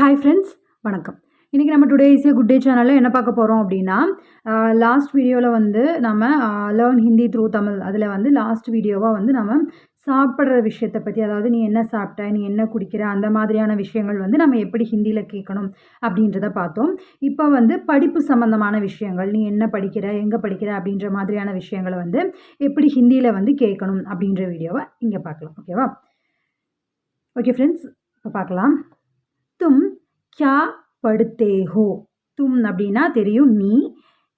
Hi friends வணக்கம். இன்றைக்கி நம்ம today is a good day சேனலில் என்ன பார்க்க போகிறோம் அப்படின்னா லாஸ்ட் வீடியோவில் வந்து நம்ம லேர்ன் ஹிந்தி த்ரூ தமிழ் அதில் வந்து லாஸ்ட் வீடியோவாக வந்து நம்ம சாப்பிட்ற விஷயத்தை பற்றி அதாவது நீ என்ன சாப்பிட்ட நீ என்ன குடிக்கிற அந்த மாதிரியான விஷயங்கள் வந்து நம்ம எப்படி ஹிந்தியில் கேட்கணும் அப்படின்றத பார்த்தோம். இப்போ வந்து படிப்பு சம்மந்தமான விஷயங்கள் நீ என்ன படிக்கிற எங்கே படிக்கிற அப்படின்ற மாதிரியான விஷயங்களை வந்து எப்படி ஹிந்தியில் வந்து கேட்கணும் அப்படின்ற வீடியோவை இங்கே பார்க்கலாம். ஓகேவா ஓகே ஃப்ரெண்ட்ஸ் இப்போ பார்க்கலாம். தும் கியா படுத்தேஹோ தும் அப்படின்னா தெரியும் நீ.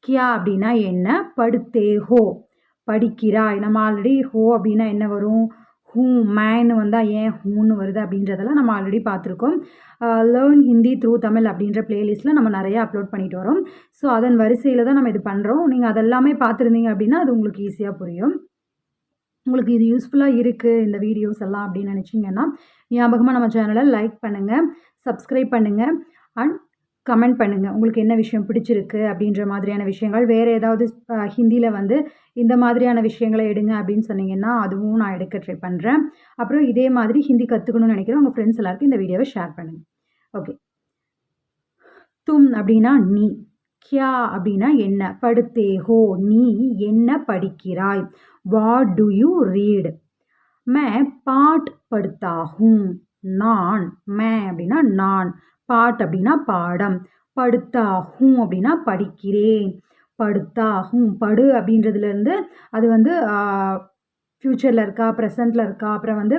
கியா அப்படின்னா என்ன? படுத்தேஹோ படிக்கிறாய். நம்ம ஆல்ரெடி ஹோ அப்படின்னா என்ன வரும்? ஹூ மேன்னு வந்தால் ஏன் ஹூன்னு வருது அப்படின்றதெல்லாம் நம்ம ஆல்ரெடி பார்த்துருக்கோம். லேர்ன் ஹிந்தி த்ரூ தமிழ் அப்படின்ற பிளேலிஸ்ட்டில் நம்ம நிறைய அப்லோட் பண்ணிட்டு வரோம். ஸோ அதன் வரிசையில் தான் நம்ம இது பண்ணுறோம் நீங்கள் அதெல்லாமே பார்த்துருந்தீங்க அப்படின்னா அது உங்களுக்கு ஈஸியாக புரியும். உங்களுக்கு இது யூஸ்ஃபுல்லாக இருக்குது இந்த வீடியோஸ் எல்லாம் அப்படின்னு நினச்சிங்கன்னா ஞாபகமாக நம்ம சேனலை லைக் பண்ணுங்கள் சப்ஸ்கிரைப் பண்ணுங்கள் அண்ட் கமெண்ட் பண்ணுங்கள் உங்களுக்கு என்ன விஷயம் பிடிச்சிருக்கு அப்படின்ற மாதிரியான விஷயங்கள். வேறு ஏதாவது ஹிந்தியில் வந்து இந்த மாதிரியான விஷயங்களை எடுங்க அப்படின்னு சொன்னீங்கன்னா அதுவும் நான் எடுக்க ட்ரை பண்ணுறேன் அப்புறம் இதே மாதிரி ஹிந்தி கற்றுக்கணும்னு நினைக்கிறேன். உங்கள் ஃப்ரெண்ட்ஸ் எல்லாருக்கும் இந்த வீடியோவை ஷேர் பண்ணுங்கள் ஓகே தும் அப்படின்னா நீ. கியா அப்படின்னா என்ன? படுத்தே ஹோ. நீ என்ன படிக்கிறாய்? வாட் டு யூ ரீட் மே பாட் படுத்தா ஹூம். நான் மே அப்படின்னா நான் பாட் அப்படின்னா பாடம் படுத்தாகும் அப்படின்னா படிக்கிறேன் படுத்தாகும் படு அப்படின்றதுலேருந்து அது வந்து ஃப்யூச்சரில் இருக்கா ப்ரெசண்ட்டில் இருக்கா அப்புறம் வந்து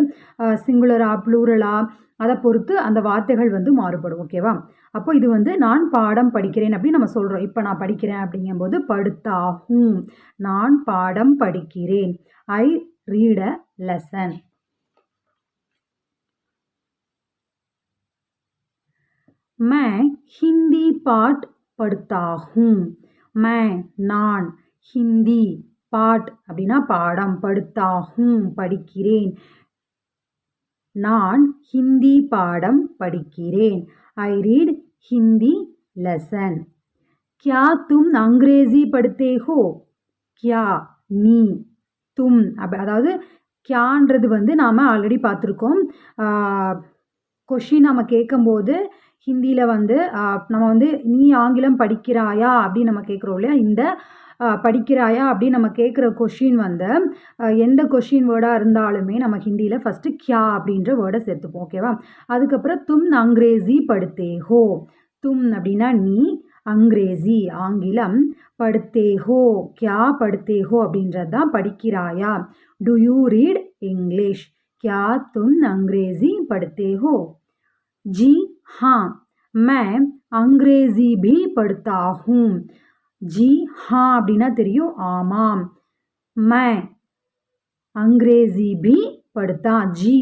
சிங்குலரா ப்ளூரலா அதை பொறுத்து அந்த வார்த்தைகள் வந்து மாறுபடும் ஓகேவா அப்போ இது வந்து நான் பாடம் படிக்கிறேன் அப்படின்னு நம்ம சொல்கிறோம் இப்போ நான் படிக்கிறேன் அப்படிங்கும்போது படுத்தாகும். நான் பாடம் படிக்கிறேன். ஐ ரீட் அ லெசன் मैं हिंदी पाठ पढ़ता हूँ मैं நான் ஹிந்தி பாட் அப்படின்னா பாடம் படுத்தா ஹூம் படிக்கிறேன் நான் ஹிந்தி பாடம் படிக்கிறேன் ஐ ரீட் ஹிந்தி லெசன் கியா தும் அங்கிரேசி படுத்தே ஹோ கியா நீ தும் அப் அதாவது கியான்றது வந்து நாம் ஆல்ரெடி பார்த்துருக்கோம் கொஷின் நம்ம கேட்கும்போது ஹிந்தியில் வந்து நம்ம வந்து நீ ஆங்கிலம் படிக்கிறாயா? அப்படின்னு நம்ம கேட்குறோம் இல்லையா? இந்த படிக்கிறாயா? அப்படின்னு நம்ம கேட்குற கொஷின் வந்து எந்த கொஷின் வேர்டாக இருந்தாலுமே நம்ம ஹிந்தியில் ஃபஸ்ட்டு கியா அப்படின்ற வேர்டை சேர்த்துப்போம் ஓகேவா அதுக்கப்புறம் தும் அங்கிரேசி படுத்தே ஹோ. தும் அப்படின்னா நீ அங்கிரேசி ஆங்கிலம் படுத்தே ஹோ. கியா படுத்தே ஹோ அப்படின்றது தான் படிக்கிறாயா? டு யூ ரீட் இங்கிலீஷ் கியா தும் அங்கிரேசி படுத்தே ஹோ. जी हाँ मैं अंग्रेज़ी भी पढ़ता हूँ ஜி ஹா அப்படின்னா தெரியும் ஆமாம் மே அங்கிரேசி பி படுத்தா ஜி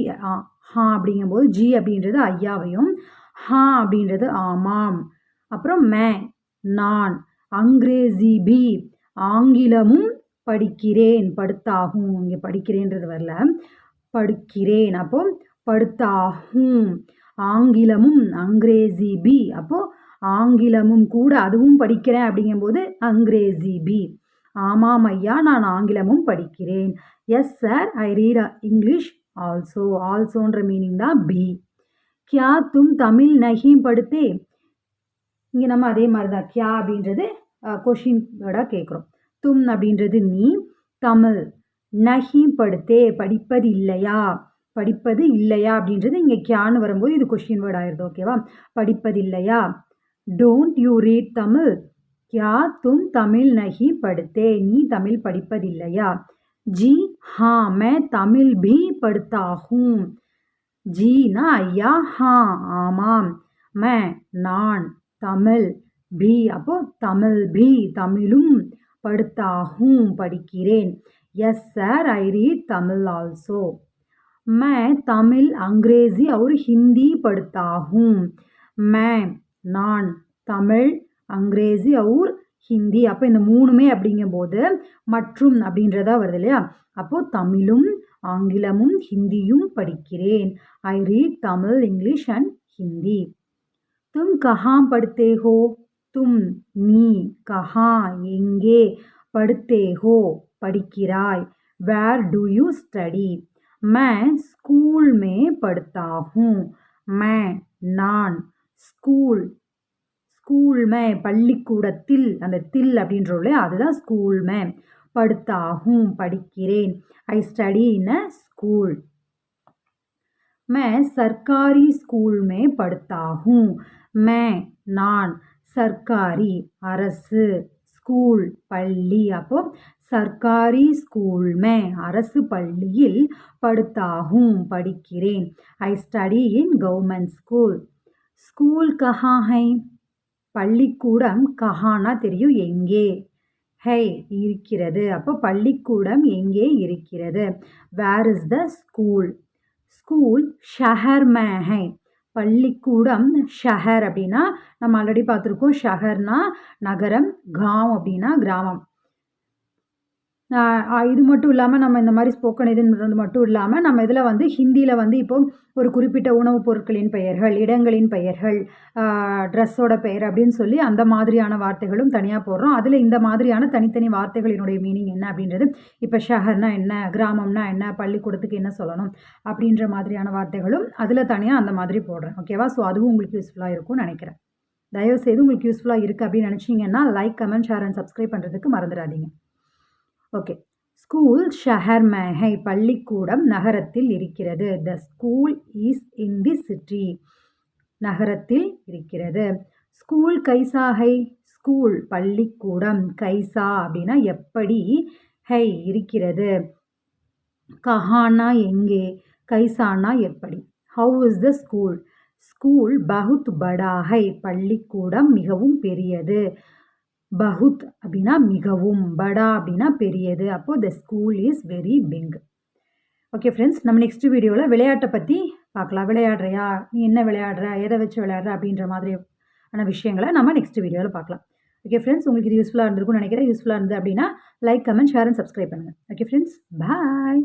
ஹா அப்படிங்கும்போது ஜி அப்படின்றது ஐயாவையும் ஹா அப்படின்றது ஆமாம் அப்புறம் மே நான் அங்கிரேசி பி ஆங்கிலமும் படிக்கிறேன் படுத்தாகும் இங்கே படிக்கிறேன்றது வரல படுக்கிறேன் அப்போ படுத்தாகும் ஆங்கிலமும் அங்கிரேசி பி. அப்போது ஆங்கிலமும் கூட அதுவும் படிக்கிறேன் அப்படிங்கும்போது அங்கிரேசி பி. ஆமாம் ஐயா நான் ஆங்கிலமும் படிக்கிறேன். Yes sir I read English also ஆல்சோன்ற meaning தான் பி கியா தும் தமிழ் நஹீம் படுத்தே இங்கே நம்ம அதே மாதிரி தான் கியா அப்படின்றது கொஷினோட கேட்குறோம் தும் அப்படின்றது நீ தமிழ் நஹீம் படுத்தே படிப்பது இல்லையா? படிப்பது இல்லையா அப்படின்றது இங்கே கியான்னு வரும்போது இது கொஷின் வேர்ட் ஆயிடுது ஓகேவா படிப்பது இல்லையா? Don't you read Tamil? கியா தும் தமிழ் நகி படுத்தே நீ தமிழ் படிப்பதில்லையா ஜி ஹா மே தமிழ் பி படுத்தாகும். ஜீனா ஐயா ஹா ஆமாம். மே நான் தமிழ் பி அப்போ தமிழ் பி தமிழும் படுத்தாகும் படிக்கிறேன். Yes sir I read Tamil also मैं तमिल अंग्रेज़ी और हिंदी पढ़ता हूँ मैं நான் தமிழ் அங்கிரேசி அவுர் ஹிந்தி அப்போ இந்த மூணுமே அப்படிங்கும்போது மற்றும் அப்படின்றதா வருது இல்லையா அப்போது தமிழும் ஆங்கிலமும் ஹிந்தியும் படிக்கிறேன் I read Tamil English and Hindi தும் கஹாம் படுத்தே ஹோ தும் நீ கஹா எங்கே படுத்தே ஹோ படிக்கிறாய் வேர் டு யூ ஸ்டடி मैं स्कूल में पढ़ता हूँ मैं நான் ஸ்கூல் ஸ்கூல் மே பள்ளிக்கூடத்தில் அந்த தில் அப்படின்றோம் இல்லையா அதுதான் ஸ்கூல் மே படுத்தாகும் படிக்கிறேன் I study in a school मैं सरकारी स्कूल में पढ़ता हूँ मैं நான் சர்க்காரி அரசு ஸ்கூல் பள்ளி அப்போ சர்க்காரி ஸ்கூல் மே அரசு பள்ளியில் படுத்தாகும் படிக்கிறேன். I study in government school. School கஹா ஹை? பள்ளிக்கூடம் கஹானா தெரியும் எங்கே? ஹை இருக்கிறது. அப்போ பள்ளிக்கூடம் எங்கே இருக்கிறது? Where is the school school Shaher மே ஹை. பள்ளிக்கூடம் ஷஹர் அப்படின்னா நம்ம ஆல்ரெடி பார்த்துருக்கோம். ஷஹர்னா நகரம் காம் அப்படின்னா கிராமம். இது மட்டும் இல்லாமல் நம்ம இந்த மாதிரி ஸ்போக்கன் இதுன்றது மட்டும் இல்லாமல் நம்ம இதில் வந்து ஹிந்தியில் வந்து இப்போ ஒரு குறிப்பிட்ட உணவுப் பொருட்களின் பெயர்கள் இடங்களின் பெயர்கள் ட்ரெஸ்ஸோட பெயர் அப்படின்னு சொல்லி அந்த மாதிரியான வார்த்தைகளும் தனியாக போடுறோம். அதில் இந்த மாதிரியான தனித்தனி வார்த்தைகளினுடைய மீனிங் என்ன அப்படின்றது இப்போ ஷஹர்னா என்ன கிராமம்னா என்ன பள்ளிக்கூடத்துக்கு என்ன சொல்லணும் அப்படின்ற மாதிரியான வார்த்தைகளும் அதில் தனியாக அந்த மாதிரி போடுறேன். ஓகேவா ஸோ அதுவும் உங்களுக்கு யூஸ்ஃபுல்லாக இருக்கும்னு நினைக்கிறேன். தயவுசெய்து உங்களுக்கு யூஸ்ஃபுல்லாக இருக்குது அப்படின்னு நினச்சிங்கன்னா like comment share and subscribe பண்ணுறதுக்கு மறந்துடாதீங்க. ஓகே ஸ்கூல் ஷஹர் மெஹை பள்ளிக்கூடம் நகரத்தில் இருக்கிறது the school is in the city நகரத்தில் இருக்கிறது ஸ்கூல் கைசாஹை ஸ்கூல் பள்ளிக்கூடம் கைசா அப்படின்னா எப்படி ஹை இருக்கிறது கஹானா எங்கே கைசானா எப்படி how is the school school பகுத் படாஹை பள்ளிக்கூடம் மிகவும் பெரியது பகுத் அப்படின்னா மிகவும் படா அப்படின்னா பெரியது. அப்போது the school is very big okay friends நம்ம நெக்ஸ்ட் வீடியோவில் விளையாட்டை பற்றி பார்க்கலாம். விளையாடுறியா? நீ என்ன விளையாடுற? எதை வச்சு விளையாடுற? அப்படின்ற மாதிரியான விஷயங்களை நம்ம நெக்ஸ்ட் வீடியோவில் பார்க்கலாம். ஓகே ஃப்ரெண்ட்ஸ் உங்களுக்கு இது யூஸ்ஃபுல்லாக இருந்திருக்கும்னு நினைக்கிறேன். யூஸ்ஃபுல்லாக இருந்தது அப்படின்னா like comment share and subscribe பண்ணுங்கள் ஓகே ஃப்ரெண்ட்ஸ் பாய்